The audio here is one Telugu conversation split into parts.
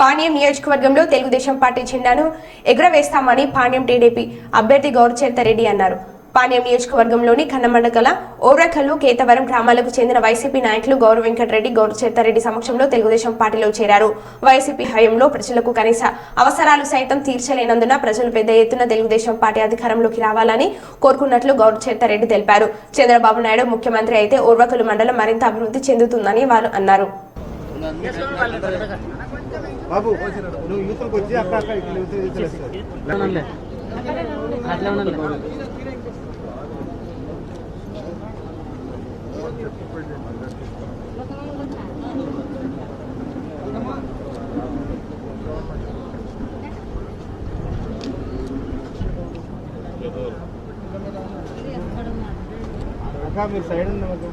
పాణ్యం నియోజకవర్గంలో తెలుగుదేశం పార్టీ జెండాను ఎగురవేస్తామని పాణ్యం టీడీపీ అభ్యర్థి గౌరచేతరెడ్డి అన్నారు. పాణ్యం నియోజకవర్గంలోని కన్నమండకల ఓరకల్లు కేతవరం గ్రామాలకు చెందిన వైసీపీ నాయకులు గౌరవ వెంకటరెడ్డి గౌరచేతరెడ్డి సమక్షంలో తెలుగుదేశం పార్టీలో చేరారు. వైసీపీ హయాంలో ప్రజలకు కనీస అవసరాలు సైతం తీర్చలేనందున ప్రజలు పెద్ద ఎత్తున తెలుగుదేశం పార్టీ అధికారంలోకి రావాలని కోరుకున్నట్లు గౌరచేతరెడ్డి తెలిపారు. చంద్రబాబు నాయుడు ముఖ్యమంత్రి అయితే ఓర్వకలు మండలం మరింత అభివృద్ధి చెందుతుందని వారు అన్నారు. బాబు నువ్వు యూత్కి వచ్చి అక్క అక్క ఇక్కడ యూత్ యూత్ వస్తారు అవునండి. అట్లా ఉండండి అక్క మీరు సైడ్ ఉంది మాకు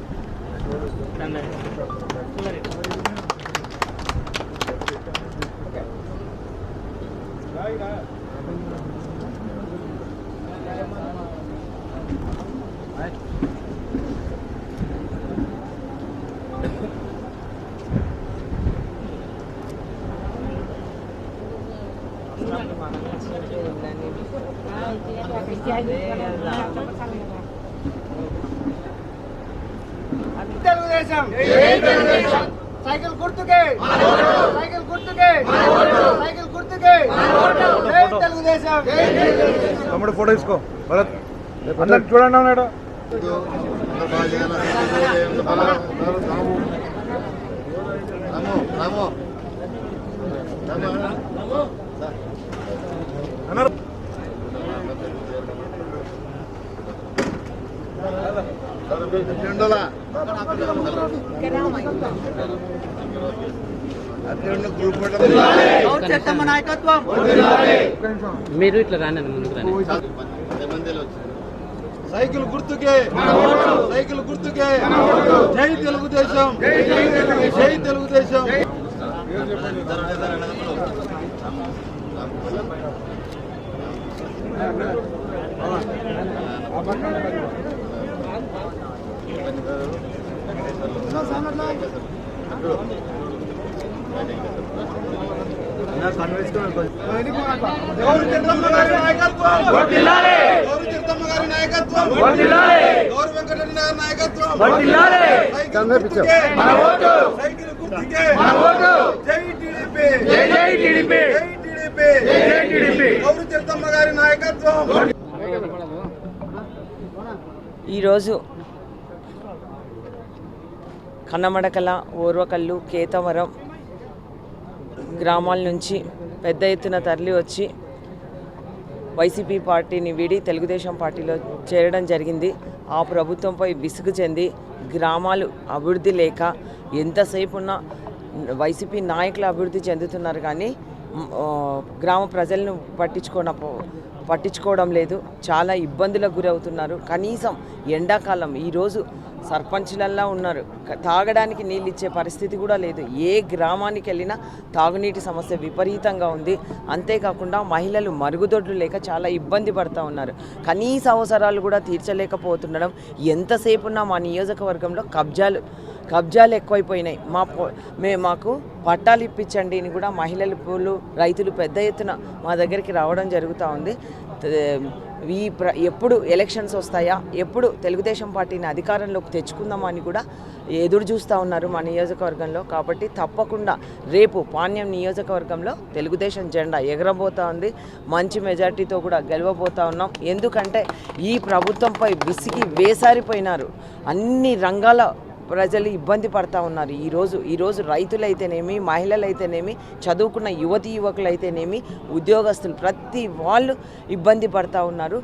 తెలుగుదేశం సైకిల్ గుర్తుకే సైకిల్ గుర్తుకే సైకిల్ గుర్తుకే జై తెలుగుదేశం తమ్ముడు ఫోటో తీసుకో భరత్ అందరు చూడండి అన్నారు నాయకత్వం మీరు ఇట్లా రాండి ముందుకు రాండి సైకిల్ గుర్తుకే. సైకిల్ గుర్తుకే. జై తెలుగుదేశం. జై తెలుగుదేశం. గౌరీ చంద్రమ్మ గారి నాయకత్వం గౌరీ చంద్రమ్మ గారి నాయకత్వం గౌరీ వెంకటరెడ్డి గారి నాయకత్వం సైకిల్ గుర్తుకే సైకిల్ గుర్తుకే. జై టీడీపీ. జై టీడీపీ. జై టీడీపీ. గౌరీ చంద్రమ్మ గారి నాయకత్వం. ఈరోజు కన్నమడకల ఓర్వకల్లు కేతవరం గ్రామాల నుంచి పెద్ద ఎత్తున తరలి వచ్చి వైసీపీ పార్టీని వీడి తెలుగుదేశం పార్టీలో చేరడం జరిగింది. ఆ ప్రభుత్వంపై విసుగు చెంది గ్రామాలు అభివృద్ధి లేక ఎంతసేపు ఉన్నా వైసీపీ నాయకులు అభివృద్ధి చెందుతున్నారు కానీ గ్రామ ప్రజలను పట్టించుకోన పట్టించుకోవడం లేదు. చాలా ఇబ్బందులకు గురవుతున్నారు. కనీసం ఎండాకాలం ఈరోజు సర్పంచ్లల్లా ఉన్నారు. తాగడానికి నీళ్ళు ఇచ్చే పరిస్థితి కూడా లేదు. ఏ గ్రామానికి వెళ్ళినా తాగునీటి సమస్య విపరీతంగా ఉంది. అంతేకాకుండా మహిళలు మరుగుదొడ్లు లేక చాలా ఇబ్బంది పడుతూ ఉన్నారు. కనీస అవసరాలు కూడా తీర్చలేకపోతుండడం ఎంతసేపున్నా మా నియోజకవర్గంలో కబ్జాలు కబ్జాలు ఎక్కువైపోయినాయి. మా మే మాకు పట్టాలు ఇప్పించండి అని కూడా మహిళలు పూలు రైతులు పెద్ద ఎత్తున మా దగ్గరికి రావడం జరుగుతూ ఉంది. ఈ ప్ర ఎప్పుడు ఎలక్షన్స్ వస్తాయా? ఎప్పుడు తెలుగుదేశం పార్టీని అధికారంలోకి తెచ్చుకుందామని కూడా ఎదురు చూస్తూ ఉన్నారు మా నియోజకవర్గంలో. కాబట్టి తప్పకుండా రేపు పాణ్యం నియోజకవర్గంలో తెలుగుదేశం జెండా ఎగరబోతా ఉంది. మంచి మెజార్టీతో కూడా గెలవబోతా ఉన్నాం. ఎందుకంటే ఈ ప్రభుత్వంపై విసిగి వేసారిపోయినారు. అన్ని రంగాల ప్రజలు ఇబ్బంది పడతా ఉన్నారు. ఈరోజు ఈరోజు రైతులైతేనేమి మహిళలైతేనేమి చదువుకున్న యువతి యువకులైతేనేమి ఉద్యోగస్తులు ప్రతి వాళ్ళు ఇబ్బంది పడతా ఉన్నారు.